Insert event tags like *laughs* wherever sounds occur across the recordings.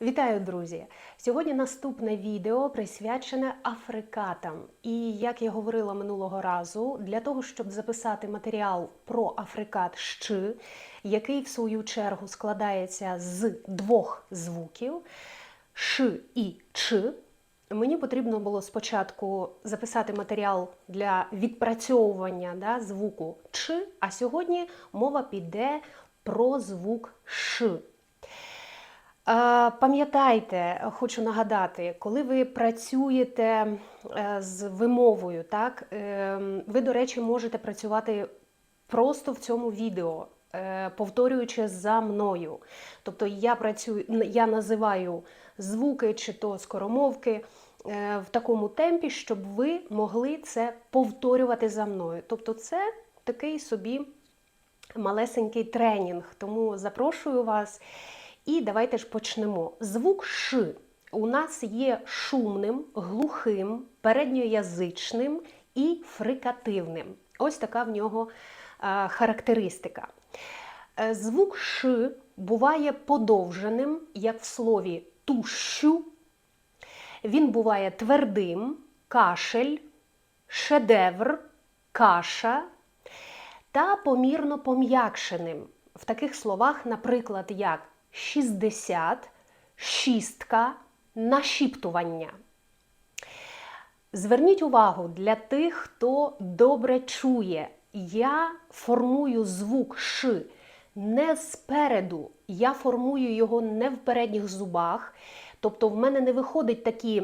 Вітаю, друзі! Сьогодні наступне відео присвячене африкатам. І як я говорила минулого разу, для того, щоб записати матеріал про африкат щ, який в свою чергу складається з двох звуків ш і ч, мені потрібно було спочатку записати матеріал для відпрацьовування да, звуку ч, а сьогодні мова піде про звук ш. Пам'ятайте, хочу нагадати, коли ви працюєте е, з вимовою, так, е, ви, до речі, можете працювати просто в цьому відео, е, повторюючи за мною. Тобто я працюю, я називаю звуки чи то скоромовки е, в такому темпі, щоб ви могли це повторювати за мною. Тобто, це такий собі малесенький тренінг. Тому запрошую вас. І давайте ж почнемо. Звук Ш у нас є шумним, глухим, передньоязичним і фрикативним. Ось така в нього е, характеристика. Е, Звук Ш буває подовженим, як в слові тущу. Він буває твердим, кашель, шедевр, каша та помірно пом'якшеним. В таких словах, наприклад, як 60, шістка, нашіптування. Зверніть увагу для тих, хто добре чує. Я формую звук Ш не спереду, я формую його не в передніх зубах. Тобто в мене не виходить такі,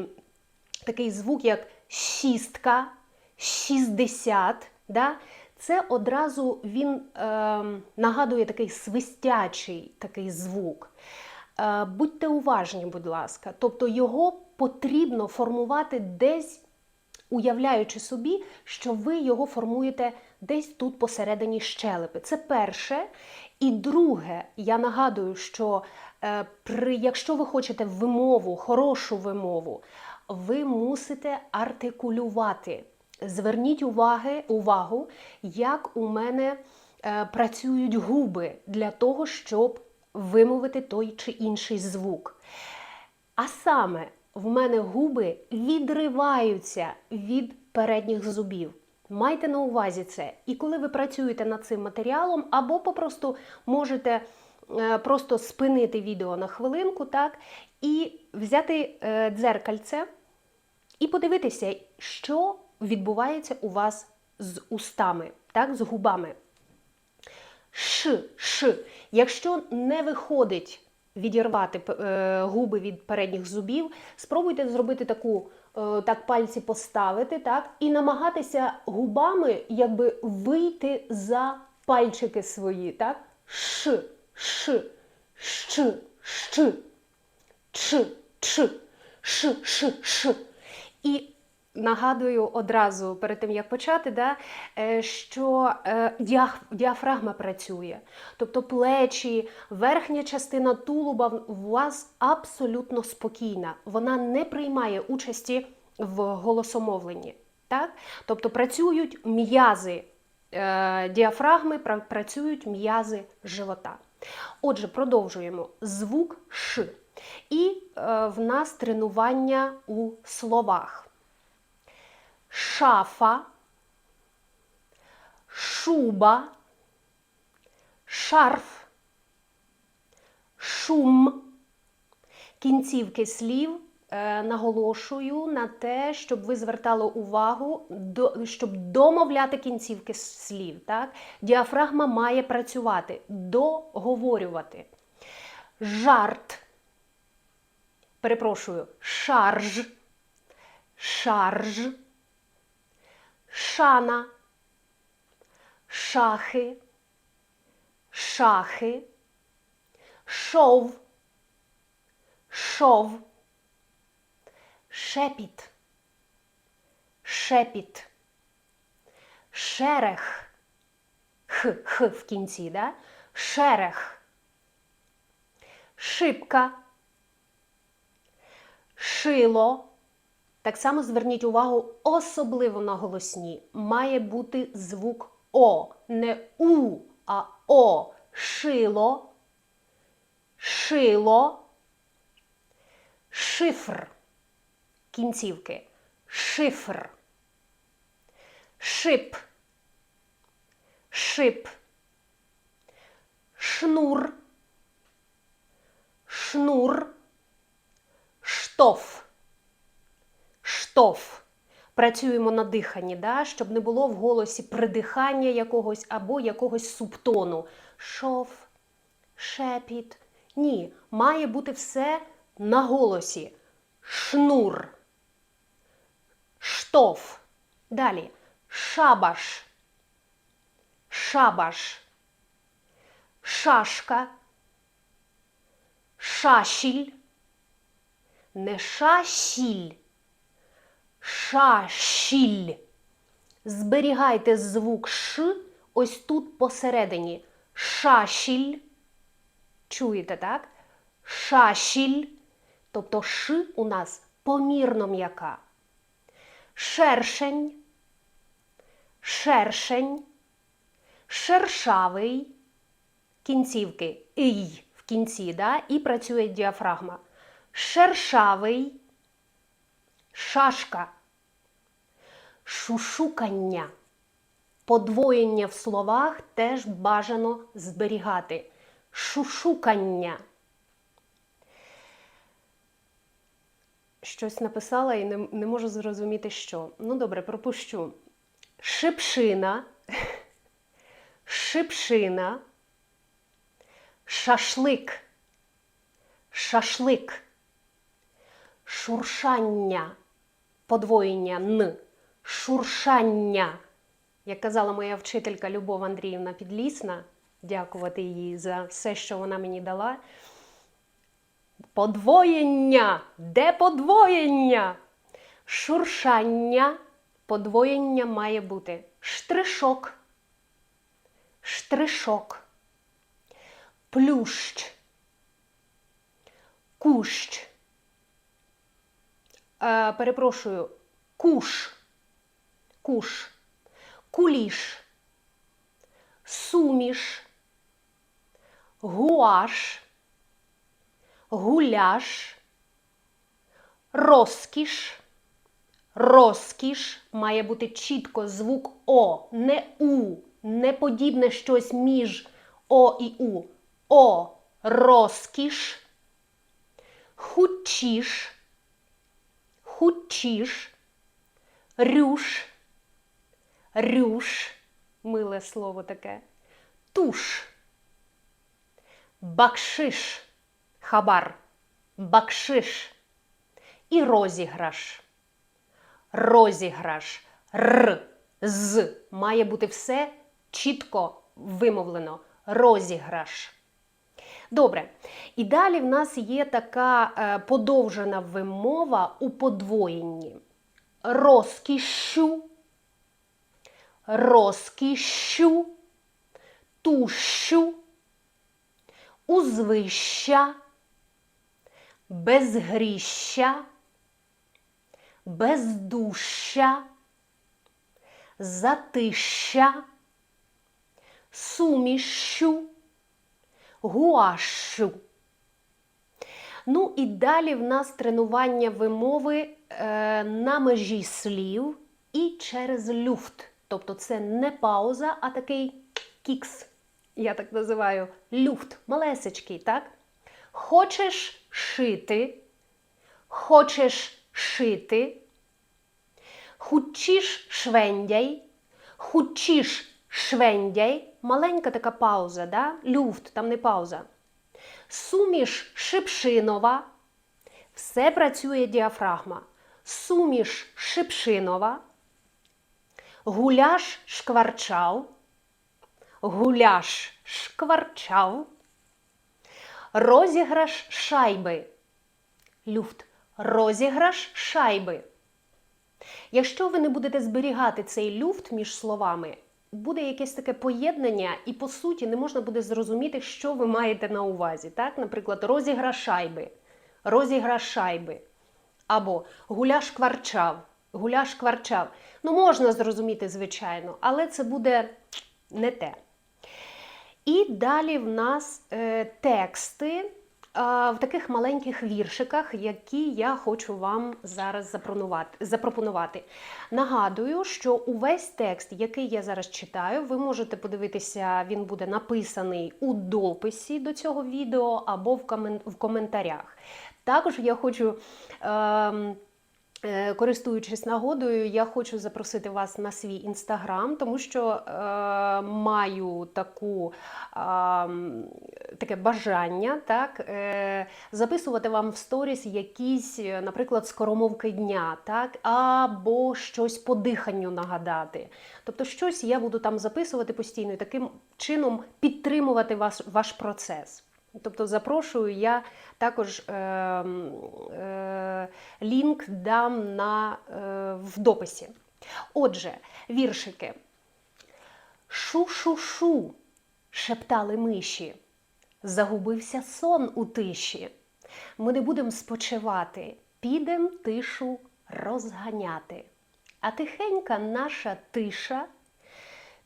такий звук, як шістка, 60. Да? Це одразу він е, нагадує такий свистячий такий звук. Е, будьте уважні, будь ласка. Тобто його потрібно формувати десь, уявляючи собі, що ви його формуєте десь тут посередині щелепи. Це перше. І друге, я нагадую, що е, при, якщо ви хочете вимову, хорошу вимову, ви мусите артикулювати. Зверніть уваги, увагу, як у мене е, працюють губи для того, щоб вимовити той чи інший звук. А саме в мене губи відриваються від передніх зубів. Майте на увазі це. І коли ви працюєте над цим матеріалом, або попросту можете е, просто спинити відео на хвилинку, так, і взяти е, дзеркальце і подивитися, що відбувається у вас з устами, так, з губами. Ш, ш. Якщо не виходить відірвати е, губи від передніх зубів, спробуйте зробити таку, е, так пальці поставити, так, і намагатися губами якби вийти за пальчики свої. так, Ш, ш, щ, щ, ч, ч, ш, ш, ш. І Нагадую одразу перед тим як почати, да, е, що е, діафрагма працює. Тобто плечі, верхня частина тулуба у вас абсолютно спокійна. Вона не приймає участі в голосомовленні. Так? Тобто працюють м'язи е, діафрагми, працюють м'язи живота. Отже, продовжуємо звук Ш. І в нас тренування у словах шафа, шуба, шарф, шум. Кінцівки слів е, наголошую на те, щоб ви звертали увагу, щоб домовляти кінцівки слів. Так? Діафрагма має працювати, договорювати. Жарт. Перепрошую, шарж, шарж шана, шахи, шахи, шов, шов, шепіт, шепіт, шерех, х, х в кінці, да? шерех, шибка, шило. Так само зверніть увагу, особливо на голосні. Має бути звук О, не У, а О. Шило, шило, шифр. Кінцівки. Шифр. Шип. Шип. Шнур. Штоф. Штоф. Працюємо на диханні, да? щоб не було в голосі придихання якогось або якогось субтону. Шов, шепіт. Ні, має бути все на голосі. Шнур. Штоф. Далі. Шабаш. Шабаш. Шашка. Шашіль. Не шашіль. Шашіль. Зберігайте звук Ш ось тут посередині. Шашіль. Чуєте, так? Шашіль. Тобто Ш у нас помірно м'яка. Шершень. Шершень. Шершавий. Кінцівки й в кінці, да? і працює діафрагма. Шершавий. Шашка. Шушукання. Подвоєння в словах теж бажано зберігати. Шушукання. Щось написала і не, не можу зрозуміти, що. Ну, добре, пропущу. Шипшина. Шипшина. Шашлик. Шашлик. Шуршання. Подвоєння н. Шуршання. Як казала моя вчителька Любов Андріївна Підлісна, дякувати їй за все, що вона мені дала. Подвоєння. Де подвоєння? Шуршання. Подвоєння має бути. Штришок. Штришок. Плющ. Кущ. Е, перепрошую, куш. Куш. Куліш. Суміш. Гуаш. Гуляш. Розкіш. Розкіш має бути чітко звук О, не У, не подібне щось між О і У. О. Розкіш. Хучіш. Хучіш. Рюш. Рюш. Миле слово таке. Туш. Бакшиш. Хабар. Бакшиш. І розіграш. Розіграш. Р. З. Має бути все чітко вимовлено. Розіграш. Добре. І далі в нас є така е, подовжена вимова у подвоєнні. Розкішу, розкішу, тущу, узвища, безгріща, бездуща, затища, суміщу, гуашу. Ну і далі в нас тренування вимови е, на межі слів і через люфт. Тобто це не пауза, а такий кікс. Я так називаю люфт, малесечкий, так? Хочеш шити, хочеш шити, хучіш швендяй, хучіш швендяй. Маленька така пауза, да? люфт, там не пауза. Суміш шипшинова. Все працює діафрагма. Суміш шипшинова. Гуляш шкварчав. Гуляш шкварчав. Розіграш шайби. Люфт. Розіграш шайби. Якщо ви не будете зберігати цей люфт між словами, буде якесь таке поєднання, і по суті не можна буде зрозуміти, що ви маєте на увазі. Так? Наприклад, розіграш шайби, розіграш шайби. Або гуляш кварчав, гуляш кварчав. Ну, можна зрозуміти, звичайно, але це буде не те. І далі в нас е, тексти в таких маленьких віршиках, які я хочу вам зараз запропонувати. Нагадую, що увесь текст, який я зараз читаю, ви можете подивитися, він буде написаний у дописі до цього відео або в комен- в коментарях. Також я хочу. Е, Користуючись нагодою, я хочу запросити вас на свій інстаграм, тому що е, маю таку, е, таке бажання так, е, записувати вам в сторіс якісь, е, наприклад, скоромовки дня, так, або щось по диханню нагадати. Тобто, щось я буду там записувати постійно і таким чином підтримувати вас, ваш процес. Тобто запрошую, я також е, е, лінк дам на, е, в дописі. Отже, віршики. Шу-шу-шу, шептали миші. Загубився сон у тиші. Ми не будемо спочивати, підем тишу розганяти. А тихенька наша тиша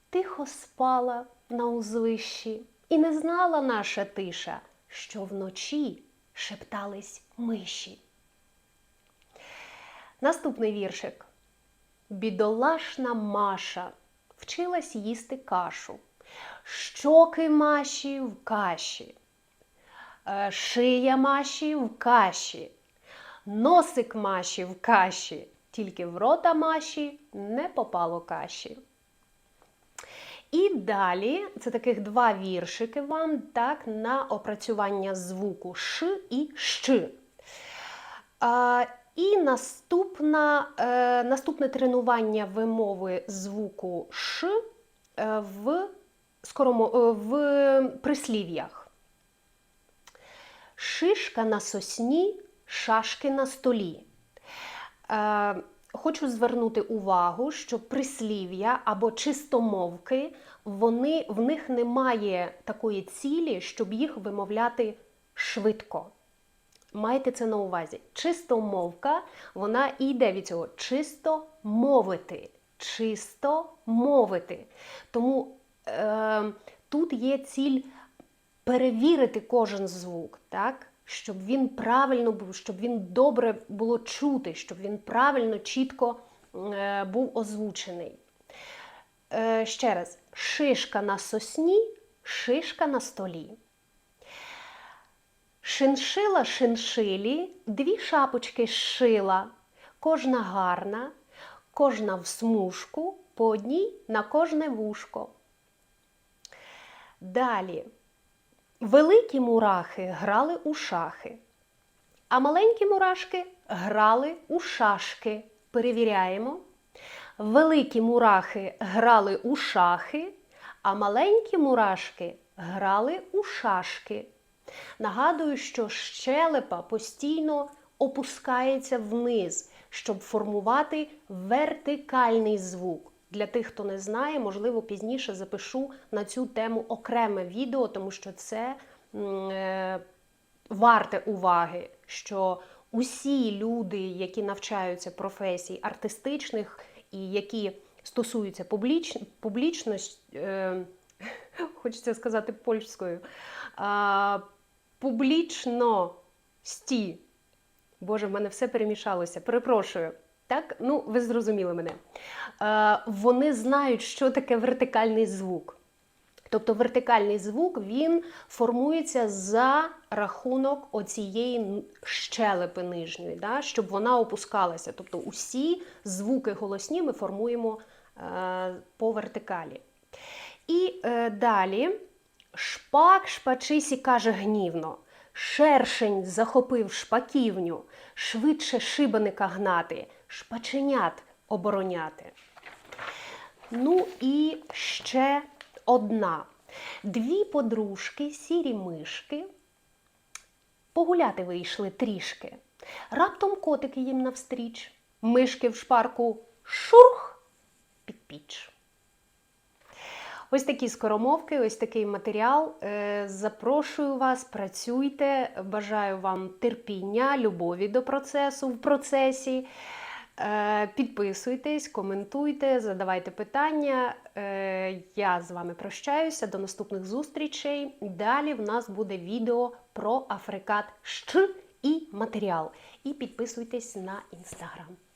тихо спала на узвищі, і не знала наша тиша, що вночі шептались миші. Наступний віршик. Бідолашна Маша вчилась їсти кашу. Щоки Маші в каші, е, шия Маші в каші, носик Маші в каші, тільки в рота Маші не попало каші. І далі це таких два віршики вам так, на опрацювання звуку Ш і Щ. А, і наступна, е, наступне тренування вимови звуку Ш е, в, скоромо, е, в прислів'ях. Шишка на сосні, шашки на столі. Е, Хочу звернути увагу, що прислів'я або чистомовки, вони, в них немає такої цілі, щоб їх вимовляти швидко. Майте це на увазі. Чистомовка, вона і йде від цього чисто мовити. Чисто мовити. Тому е, тут є ціль перевірити кожен звук, так? Щоб він правильно був, щоб він добре було чути, щоб він правильно, чітко е, був озвучений. Е, ще раз, шишка на сосні, шишка на столі. Шиншила шиншилі, дві шапочки зшила, кожна гарна, кожна в смужку, по одній на кожне вушко. Далі. Великі мурахи грали у шахи, а маленькі мурашки грали у шашки. Перевіряємо. Великі мурахи грали у шахи, а маленькі мурашки грали у шашки. Нагадую, що щелепа постійно опускається вниз, щоб формувати вертикальний звук. Для тих, хто не знає, можливо, пізніше запишу на цю тему окреме відео, тому що це е, варте уваги, що усі люди, які навчаються професій артистичних і які стосуються публіч, публічності, е, *laughs* хочеться сказати польською, е, публічності. Боже, в мене все перемішалося. Перепрошую. Так, ну ви зрозуміли мене. Е, вони знають, що таке вертикальний звук. Тобто вертикальний звук він формується за рахунок оцієї щелепи нижньої, да, щоб вона опускалася. Тобто усі звуки голосні ми формуємо е, по вертикалі. І е, далі шпак шпачисі каже гнівно. Шершень захопив шпаківню, швидше шибаника гнати, шпаченят обороняти. Ну і ще одна. Дві подружки, сірі мишки, погуляти вийшли трішки. Раптом котики їм навстріч, мишки в шпарку шурх під піч. Ось такі скоромовки, ось такий матеріал. Е, Запрошую вас, працюйте. Бажаю вам терпіння, любові до процесу в процесі. Е, Підписуйтесь, коментуйте, задавайте питання. Е, Я з вами прощаюся. До наступних зустрічей. Далі в нас буде відео про африкат щ і матеріал. І підписуйтесь на інстаграм.